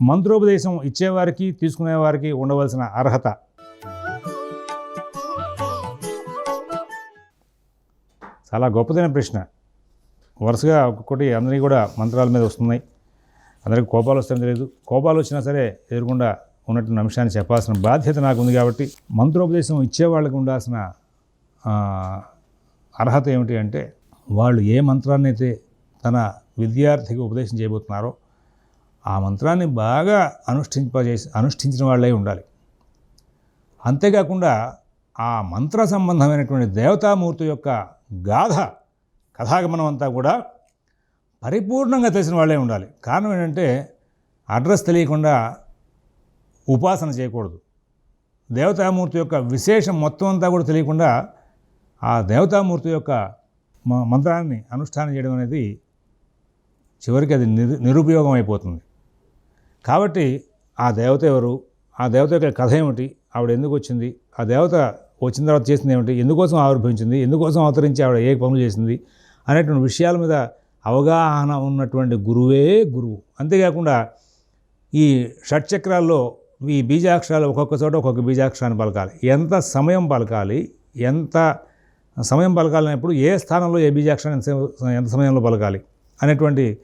మంత్రోపదేశం ఇచ్చేవారికి తీసుకునేవారికి ఉండవలసిన అర్హత. చాలా గొప్పదైన ప్రశ్న. వరుసగా ఒక్కొక్కటి అందరికీ కూడా మంత్రాల మీద వస్తున్నాయి. అందరికీ కోపాలు వస్తాయని తెలియదు. కోపాలు వచ్చినా సరే ఎదురుకుండా ఉన్నటువంటి అంశాన్ని చెప్పాల్సిన బాధ్యత నాకు ఉంది కాబట్టి మంత్రోపదేశం ఇచ్చే వాళ్ళకి ఉండాల్సిన అర్హత ఏమిటి అంటే వాళ్ళు ఏ మంత్రాన్ని అయితే తన విద్యార్థికి ఉపదేశం చేయబోతున్నారో ఆ మంత్రాన్ని బాగా అనుష్ఠింపజేసి అనుష్ఠించిన వాళ్ళే ఉండాలి. అంతేకాకుండా ఆ మంత్ర సంబంధమైనటువంటి దేవతామూర్తి యొక్క గాథ కథాగమనం అంతా కూడా పరిపూర్ణంగా తెలిసిన వాళ్ళే ఉండాలి. కారణం ఏంటంటే అడ్రస్ తెలియకుండా ఉపాసన చేయకూడదు. దేవతామూర్తి యొక్క విశేషం మొత్తం అంతా కూడా తెలియకుండా ఆ దేవతామూర్తి యొక్క మ- మంత్రాన్ని అనుష్ఠానం చేయడం అనేది చివరికి అది నిరు నిరుపయోగం అయిపోతుంది కాబట్టి ఆ దేవత ఎవరు? ఆ దేవత యొక్క కథ ఏమిటి? ఆవిడ ఎందుకు వచ్చింది? ఆ దేవత వచ్చిన తర్వాత చేసింది ఏమిటి? ఎందుకోసం ఆవిర్భవించింది? ఎందుకోసం అవతరించి ఆవిడ ఏ పనులు చేసింది? అనేటువంటి విషయాల మీద అవగాహన ఉన్నటువంటి గురువే గురువు. అంతేకాకుండా ఈ షట్చక్రాల్లో ఈ బీజాక్షరాలు ఒక్కొక్క చోట ఒక్కొక్క బీజాక్షరాన్ని పలకాలి. ఎంత సమయం పలకాలి? ఎంత సమయం పలకాలనేప్పుడు ఏ స్థానంలో ఏ బీజాక్షరాన్ని ఎంత ఎంత సమయంలో పలకాలి? అనేటువంటి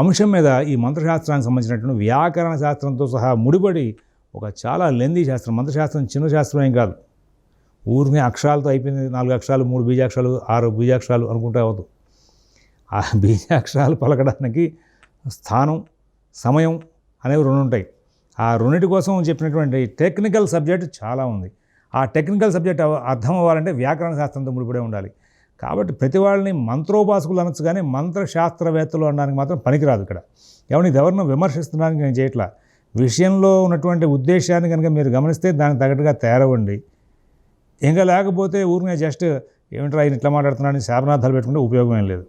అంశం మీద ఈ మంత్రశాస్త్రానికి సంబంధించినటువంటి వ్యాకరణ శాస్త్రంతో సహా ముడిపడి ఒక చాలా లెందీ శాస్త్రం. మంత్రశాస్త్రం చిన్న శాస్త్రం ఏం కాదు. ఊరిని అక్షరాలతో అయిపోయింది. నాలుగు అక్షరాలు మూడు బీజాక్షరాలు ఆరు బీజాక్షరాలు అనుకుంటే అవ్వదు. ఆ బీజాక్షరాలు పలకడానికి స్థానం సమయం అనేవి రెండు ఉంటాయి. ఆ రెండింటి కోసం చెప్పినటువంటి టెక్నికల్ సబ్జెక్ట్ చాలా ఉంది. ఆ టెక్నికల్ సబ్జెక్ట్ అర్థం అవ్వాలంటే వ్యాకరణ శాస్త్రంతో ముడిపడే ఉండాలి. కాబట్టి ప్రతి వాళ్ళని మంత్రోపాసకులు అనొచ్చు కానీ మంత్రశాస్త్రవేత్తలు అనడానికి మాత్రం పనికిరాదు ఇక్కడ. ఎవరిని ఎవరినో విమర్శిస్తున్నానికి నేను చేయట్లా? విషయంలో ఉన్నటువంటి ఉద్దేశాన్ని కనుక మీరు గమనిస్తే దానికి తగ్గట్టుగా తేరవండి ఇంకా లేకపోతే ఊరినే జస్ట్ ఏమిట్రా ఆయన ఇట్లా మాట్లాడుతున్నాడని శాపనార్థాలు పెట్టుకుంటే ఉపయోగం ఏం లేదు.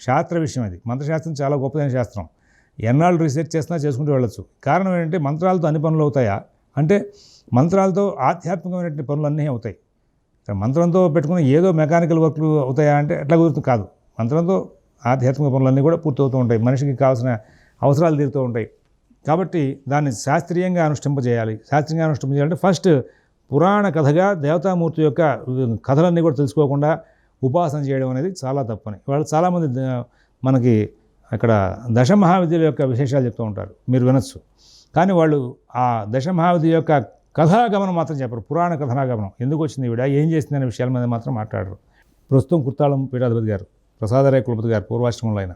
శాస్త్ర విషయం అది. మంత్రశాస్త్రం చాలా గొప్పదైన శాస్త్రం. ఎన్నాళ్ళు రీసెర్చ్ చేసినా చేసుకుంటూ వెళ్ళొచ్చు. కారణం ఏంటంటే మంత్రాలతో అన్ని పనులు అవుతాయా? అంటే మంత్రాలతో ఆధ్యాత్మికమైనటువంటి పనులు అన్నీ అవుతాయి. మంత్రంతో పెట్టుకుని ఏదో మెకానికల్ వర్క్లు అవుతాయా అంటే ఎట్లా కుదురుతుంది కాదు. మంత్రంతో ఆధ్యాత్మిక పనులన్నీ కూడా పూర్తవుతూ ఉంటాయి. మనిషికి కావాల్సిన అవసరాలు తీరుతూ ఉంటాయి. కాబట్టి దాన్ని శాస్త్రీయంగా అనుష్ఠింపజేయాలి శాస్త్రీయంగా అనుష్ఠింపజేయాలంటే ఫస్ట్ పురాణ కథగా దేవతామూర్తి యొక్క కథలన్నీ కూడా తెలుసుకోకుండా ఉపాసన చేయడం అనేది చాలా తప్పని. వాళ్ళు చాలామంది మనకి అక్కడ దశ మహావిద్యుల యొక్క విశేషాలు చెప్తూ ఉంటారు. మీరు వినొచ్చు. కానీ వాళ్ళు ఆ దశ మహావిద్య యొక్క కథాగమనం మాత్రం చెప్పరు పురాణ కథనాగమనం ఎందుకు వచ్చింది ఈవిడ ఏం చేసింది అనే విషయాల మీద మాత్రం మాట్లాడరు. ప్రస్తుతం కుర్తాళం పీఠాధిపతి గారు ప్రసాదరాయ కులపతి గారు పూర్వాశ్రమంలో ఆయన.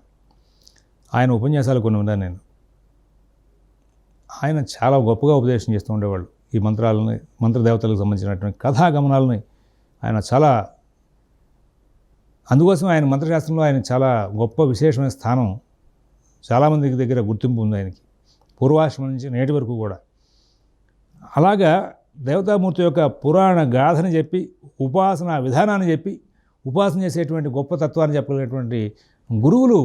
ఆయన ఉపన్యాసాలు కొన్ని ఉన్నాను నేను. ఆయన చాలా గొప్పగా ఉపదేశం చేస్తూ ఉండేవాళ్ళు. ఈ మంత్రాలని మంత్రదేవతలకు సంబంధించినటువంటి కథాగమనాలని ఆయన చాలా అందుకోసం ఆయన మంత్రశాస్త్రంలో ఆయన చాలా గొప్ప విశేషమైన స్థానం చాలామందికి దగ్గర గుర్తింపు ఉంది ఆయనకి. పూర్వాశ్రమం నుంచి నేటి వరకు కూడా అలాగా దేవతామూర్తి యొక్క పురాణ గాథని చెప్పి ఉపాసన విధానాన్ని చెప్పి ఉపాసన చేసేటువంటి గొప్ప తత్వాన్ని చెప్పగలిగినటువంటి గురువులు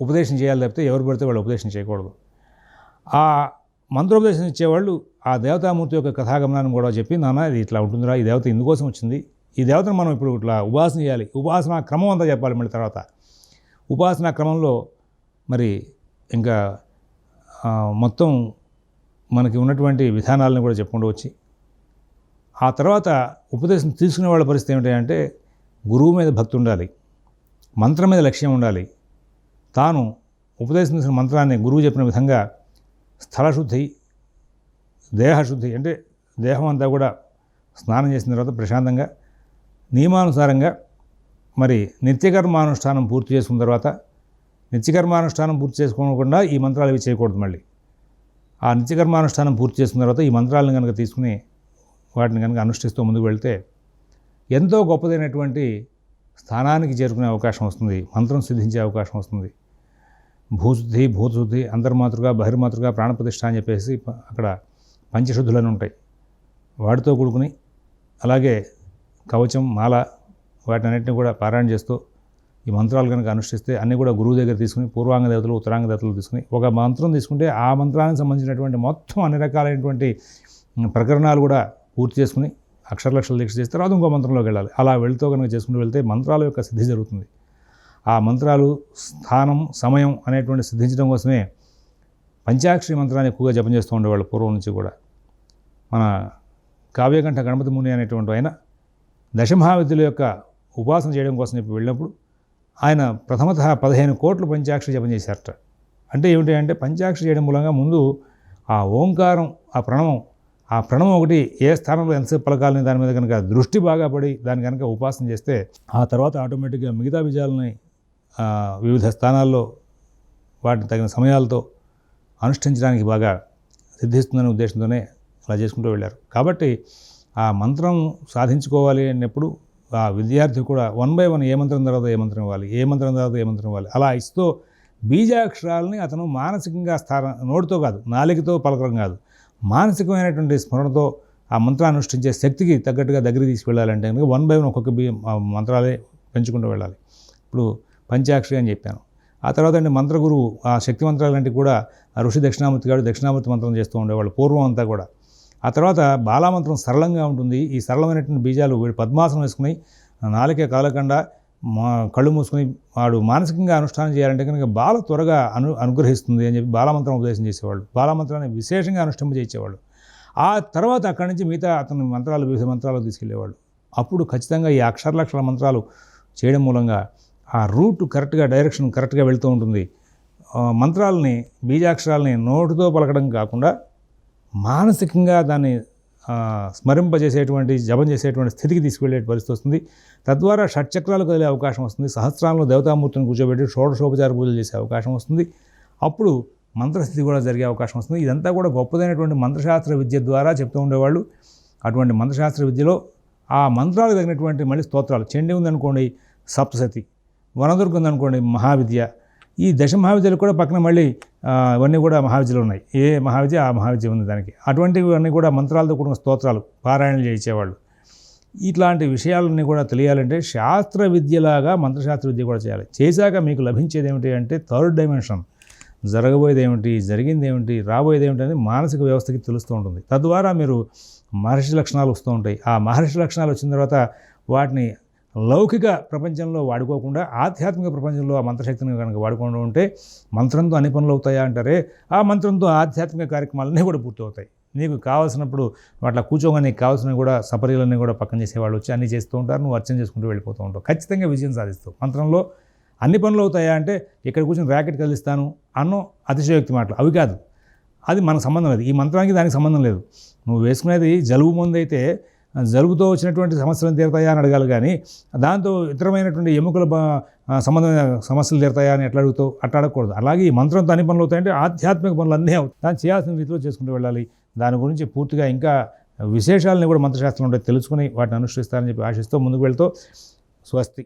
ఉపదేశం చేయాలి తప్పితే ఎవరు పడితే వాళ్ళు ఉపదేశం చేయకూడదు. ఆ మంత్రోపదేశం ఇచ్చేవాళ్ళు ఆ దేవతామూర్తి యొక్క కథాగమనాన్ని కూడా చెప్పి నాన్న ఇది ఇట్లా ఉంటుందిరా ఈ దేవత ఇందుకోసం వచ్చింది. ఈ దేవతను మనం ఇప్పుడు ఇట్లా ఉపాసన చేయాలి. ఉపాసన క్రమం అంతా చెప్పాలి మళ్ళీ తర్వాత. ఉపాసన క్రమంలో మరి ఇంకా మొత్తం మనకి ఉన్నటువంటి విధానాలను కూడా చెప్పుకోవచ్చు ఆ తర్వాత ఉపదేశం తీసుకునే వాళ్ళ పరిస్థితి ఏమిటంటే గురువు మీద భక్తి ఉండాలి మంత్రం మీద లక్ష్యం ఉండాలి. తాను ఉపదేశం చేసిన మంత్రాన్ని గురువు చెప్పిన విధంగా స్థలశుద్ధి దేహశుద్ధి అంటే దేహం అంతా కూడా స్నానం చేసిన తర్వాత ప్రశాంతంగా నియమానుసారంగా మరి నిత్యకర్మానుష్ఠానం పూర్తి చేసుకున్న తర్వాత నిత్యకర్మానుష్ఠానం పూర్తి చేసుకోకుండా ఈ మంత్రాలు ఇవి చేయకూడదు మళ్ళీ. ఆ నిత్యకర్మానుష్ఠానం పూర్తి చేసిన తర్వాత ఈ మంత్రాలను కనుక తీసుకుని వాటిని కనుక అనుష్ఠిస్తూ ముందుకు వెళ్తే ఎంతో గొప్పదైనటువంటి స్థానానికి చేరుకునే అవకాశం వస్తుంది. మంత్రం సిద్ధించే అవకాశం వస్తుంది. భూశుద్ధి భూతశుద్ధి అంతర్మాతృక బహిర్మాతృక ప్రాణప్రతిష్ఠ అని చెప్పేసి అక్కడ పంచశుద్ధులని ఉంటాయి. వాటితో కూడుకుని అలాగే కవచం మాల వాటినన్నింటినీ కూడా పారాయణ చేస్తూ ఈ మంత్రాలు కనుక అనుష్ఠిస్తే అన్నీ కూడా గురువు దగ్గర తీసుకుని పూర్వాంగ దేవతలు ఉత్తరాంగ దేవతలు తీసుకుని ఒక మంత్రం తీసుకుంటే ఆ మంత్రానికి సంబంధించినటువంటి మొత్తం అన్ని రకాలైనటువంటి ప్రకరణాలు కూడా పూర్తి చేసుకుని అక్షరలక్షలు దీక్ష చేస్తే తర్వాత ఇంకో మంత్రంలోకి వెళ్ళాలి. అలా వెళ్తూ కనుక చేసుకుంటూ వెళ్తే మంత్రాల యొక్క సిద్ధి జరుగుతుంది. ఆ మంత్రాలు స్థానం సమయం అనేటువంటి సిద్ధించడం కోసమే పంచాక్షరి మంత్రాన్ని ఎక్కువగా జపం చేస్తూ ఉండేవాళ్ళు పూర్వం నుంచి కూడా. మన కావ్యకంఠ గణపతి ముని అనేటువంటి ఆయన దశమహావిద్యుల యొక్క ఉపాసన చేయడం కోసం చెప్పి వెళ్ళినప్పుడు ఆయన ప్రథమత పదిహేను కోట్లు పంచాక్షరి జపం చేశారట. అంటే ఏమిటి అంటే పంచాక్షరి చేయడం మూలంగా ముందు ఆ ఓంకారం ఆ ప్రణవం ఆ ప్రణవం ఒకటి ఏ స్థానంలో ఎంతసేపు పలకాలని దాని మీద కనుక దృష్టి బాగా పడి దాని కనుక ఉపాసన చేస్తే ఆ తర్వాత ఆటోమేటిక్గా మిగతా విజయాలని వివిధ స్థానాల్లో వాటిని తగిన సమయాలతో అనుష్ఠించడానికి బాగా సిద్ధిస్తుందనే ఉద్దేశంతోనే అలా చేసుకుంటూ వెళ్ళారు. కాబట్టి ఆ మంత్రం సాధించుకోవాలి అన్నప్పుడు ఆ విద్యార్థి కూడా వన్ బై వన్ ఏ మంత్రం తర్వాత ఏ మంత్రం ఇవ్వాలి ఏ మంత్రం తర్వాత ఏ మంత్రం ఇవ్వాలి అలా ఇస్తూ బీజాక్షరాలని అతను మానసికంగా స్థాన నోటితో కాదు నాలికతో పలకడం కాదు మానసికమైనటువంటి స్మరణతో ఆ మంత్రాన్ని అనుష్ఠించే శక్తికి తగ్గట్టుగా దగ్గర తీసుకెళ్ళాలంటే కనుక వన్ బై వన్ ఒక్కొక్క బీ మంత్రాలే పెంచుకుంటూ వెళ్ళాలి. ఇప్పుడు పంచాక్షరి అని చెప్పాను. ఆ తర్వాత అండి మంత్రగురువు ఆ శక్తి మంత్రాలంటే కూడా ఆ ఋషి దక్షిణామూర్తి గారు దక్షిణామూర్తి మంత్రం చేస్తూ ఉండేవాళ్ళు పూర్వం అంతా కూడా. ఆ తర్వాత బాలామంత్రం సరళంగా ఉంటుంది. ఈ సరళమైనటువంటి బీజాలు వీడు పద్మాసనం వేసుకుని నాలుకే కాలకుండా మా కళ్ళు మూసుకుని వాడు మానసికంగా అనుష్ఠానం చేయాలంటే కనుక బాల త్వరగా అను అనుగ్రహిస్తుంది అని చెప్పి బాలమంత్రం ఉపదేశం చేసేవాళ్ళు. బాలమంత్రాన్ని విశేషంగా అనుష్ఠింపజేసేవాళ్ళు ఆ తర్వాత అక్కడి నుంచి మిగతా అతని మంత్రాలు వివిధ మంత్రాలు తీసుకెళ్ళేవాళ్ళు. అప్పుడు ఖచ్చితంగా ఈ అక్షరలక్షల మంత్రాలు చేయడం మూలంగా ఆ రూట్ కరెక్ట్గా డైరెక్షన్ కరెక్ట్గా వెళుతూ ఉంటుంది. మంత్రాలని బీజాక్షరాలని నోటితో పలకడం కాకుండా మానసికంగా దాన్ని స్మరింపజేసేటువంటి జపం చేసేటువంటి స్థితికి తీసుకువెళ్ళే పరిస్థితి వస్తుంది. తద్వారా షట్చక్రాలు కదిలే అవకాశం వస్తుంది. సహస్రాలను దేవతామూర్తిని కూర్చోబెట్టి షోడశోపచార పూజలు చేసే అవకాశం వస్తుంది. అప్పుడు మంత్రస్థితి కూడా జరిగే అవకాశం వస్తుంది. ఇదంతా కూడా గొప్పదైనటువంటి మంత్రశాస్త్ర విద్య ద్వారా చెప్తూ ఉండేవాళ్ళు. అటువంటి మంత్రశాస్త్ర విద్యలో ఆ మంత్రాలకు తగినటువంటి మళ్ళీ స్తోత్రాలు. చెండి ఉందనుకోండి సప్తసతి వనదుర్గ ఉందనుకోండి మహావిద్య. ఈ దశ మహావిద్యలు కూడా పక్కన మళ్ళీ ఇవన్నీ కూడా మహావిద్యలు ఉన్నాయి. ఏ మహావిద్య ఆ మహావిద్య ఉంది దానికి. అటువంటివన్నీ కూడా మంత్రాలతో కూడిన స్తోత్రాలు పారాయణలు చేయించేవాళ్ళు ఇట్లాంటి విషయాలన్నీ కూడా తెలియాలంటే శాస్త్ర విద్యలాగా మంత్రశాస్త్ర విద్య కూడా చేయాలి. చేశాక మీకు లభించేది ఏమిటి అంటే థర్డ్ డైమెన్షన్. జరగబోయేది ఏమిటి జరిగింది ఏమిటి రాబోయేది ఏమిటి అనేది మానసిక వ్యవస్థకి తెలుస్తూ ఉంటుంది. తద్వారా మీరు మహర్షి లక్షణాలు వస్తూ ఉంటాయి. ఆ మహర్షి లక్షణాలు వచ్చిన తర్వాత వాటిని లౌకిక ప్రపంచంలో వాడుకోకుండా ఆధ్యాత్మిక ప్రపంచంలో ఆ మంత్రశక్తిని కనుక వాడుకుండా ఉంటే మంత్రంతో అన్ని పనులు అవుతాయా అంటారే ఆ మంత్రంతో ఆధ్యాత్మిక కార్యక్రమాలన్నీ కూడా పూర్తవుతాయి. నీకు కావాల్సినప్పుడు అట్లా కూర్చోగా నీకు కావాల్సినవి కూడా సపర్యలన్నీ కూడా పక్కన చేసేవాళ్ళు వచ్చి అన్నీ చేస్తూ ఉంటారు నువ్వు అర్చన చేసుకుంటూ వెళ్ళిపోతూ ఉంటావు. ఖచ్చితంగా విజయం సాధిస్తావు మంత్రంలో అన్ని పనులు అవుతాయా అంటే ఇక్కడ కూర్చొని ర్యాకెట్ కదిలిస్తాను అన్నో అతిశయోక్తి మాటలు. అవి కాదు. అది మనకు సంబంధం లేదు. ఈ మంత్రానికి దానికి సంబంధం లేదు. నువ్వు వేసుకునేది జలుబు ముందు అయితే జలుబుతో వచ్చినటువంటి సమస్యలను తీరుతాయా అని అడగాలి కానీ దాంతో ఇతరమైనటువంటి ఎముకల సంబంధమైన సమస్యలు తీరుతాయా అని ఎట్లా అడుగుతావు అట్లా అడగకూడదు అలాగే ఈ మంత్రంతో అన్ని పనులు అవుతాయంటే ఆధ్యాత్మిక పనులు అన్నీ అవుతాయి. దాన్ని చేయాల్సిన రీతిలో చేసుకుంటూ వెళ్ళాలి. దాని గురించి పూర్తిగా ఇంకా విశేషాలని కూడా మంత్రశాస్త్రంలో తెలుసుకుని వాటిని అనుష్ఠిస్తారని చెప్పి ఆశిస్తూ ముందుకు వెళ్తూ స్వస్తి.